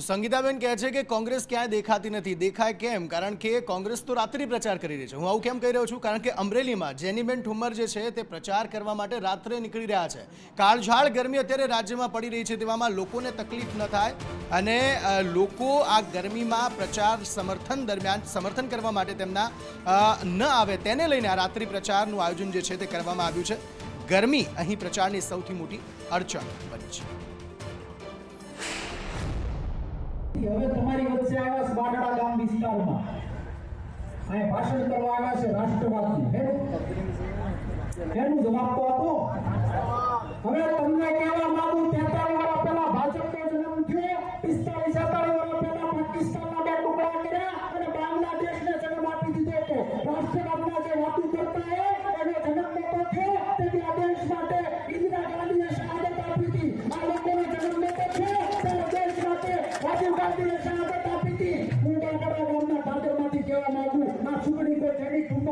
સંગીતાબેન કહે છે કે કોંગ્રેસ ક્યાંય દેખાતી નથી. દેખાય કેમ? કારણ કે કોંગ્રેસ તો રાત્રિ પ્રચાર કરી રહી છે. હું આવું કેમ કહી રહ્યો છું? કારણ કે અમરેલીમાં જેનીબેન ઠુમર જે છે તે પ્રચાર કરવા માટે રાત્રે નીકળી રહ્યા છે. કાળઝાળ ગરમી અત્યારે રાજ્યમાં પડી રહી છે. તેવામાં લોકોને તકલીફ ન થાય અને લોકો આ ગરમીમાં પ્રચાર સમર્થન દરમિયાન સમર્થન કરવા માટે તેમના ન આવે તેને લઈને આ રાત્રિ પ્રચારનું આયોજન જે છે તે કરવામાં આવ્યું છે. ગરમી અહીં પ્રચારની સૌથી મોટી અડચણ બની છે. હવે તમારી વચ્ચે આવ્યા છે બાગડા ગામ વિસ્તારમાં. અહીં ભાષણ કરવા આવ્યા છે રાષ્ટ્રવાદનું. હે? એનું જવાબ તો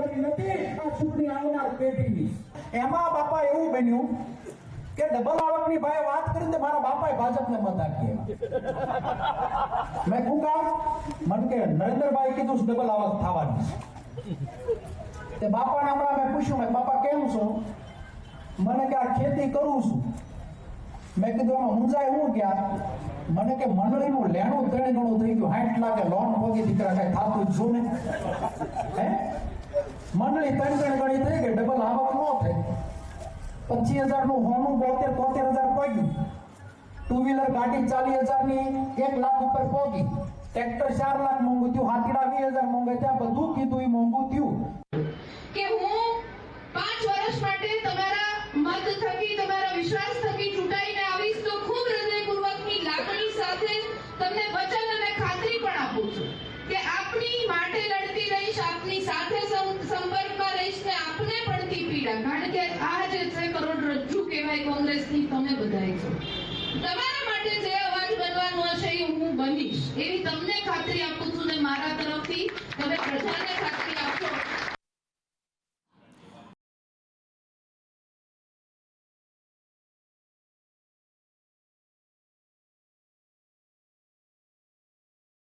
જેની નથી, આ ચૂંટણી આવનાર પેઢીની એમાં બાપા એવું બન્યું કે ડબલ આવકની ભાઈ વાત કરી તો મારા બાપાએ ભાજપને મત આપી મેં શું કામ મને કે નરેન્દ્રભાઈ કીધું ડબલ આવક થવાની. તે બાપાને હમણાં મેં પૂછ્યું, મેં બાપા, કેમ છો? મને કે, આ ખેતી કરું છું. મેં કીધું, એમાં મુંજાય હું ગયા? મને કે, મંડળીનું લેણું ત્રણે ગણું થઈ ગયું. સાઠ લાખે લોન ભોગી દીકરા કઈ થાતું જ છું ને. હે? મંડળી ત્રણ ત્રણ ગણી થઈ ગઈ, ડબલ આવક ન થઈ. પચીસ હજારનું હોનું બોતેર, તોતેર હજાર પગ્યું. ટુ વ્હીલર ગાડી ચાલીસ હજારની એક લાખ ઉપર પહોંચી ટ્રેક્ટર ચાર લાખ મોંઘું થયું, હાથીડા વીસ હજાર મોંઘું ત્યાં બધું કીધું એ મોંઘું થયું. કે હું પાંચ વર્ષ માટે તમારા મત થકી, તમારા વિશ્વાસ થકી ચૂંટાઈને આવીશ તો ખૂબ હૃદયપૂર્વકની લાગણી સાથે તમને વચન અને ખાતરી પણ આપું છું કે આપની માટે રહીશ આપની સાથે સંપર્કમાં રહીશ ને આપને પડતી પીડા. કારણ કે આ જે છે કરોડરજ્જુ કહેવાય કોંગ્રેસની, તમે બધાય છો. તમારા માટે જે અવાજ બનવાનો હશે એ હું બનીશ. એવી તમને ખાતરી આપું છું ને મારા તરફથી. તમે પ્રજાને ખાતરી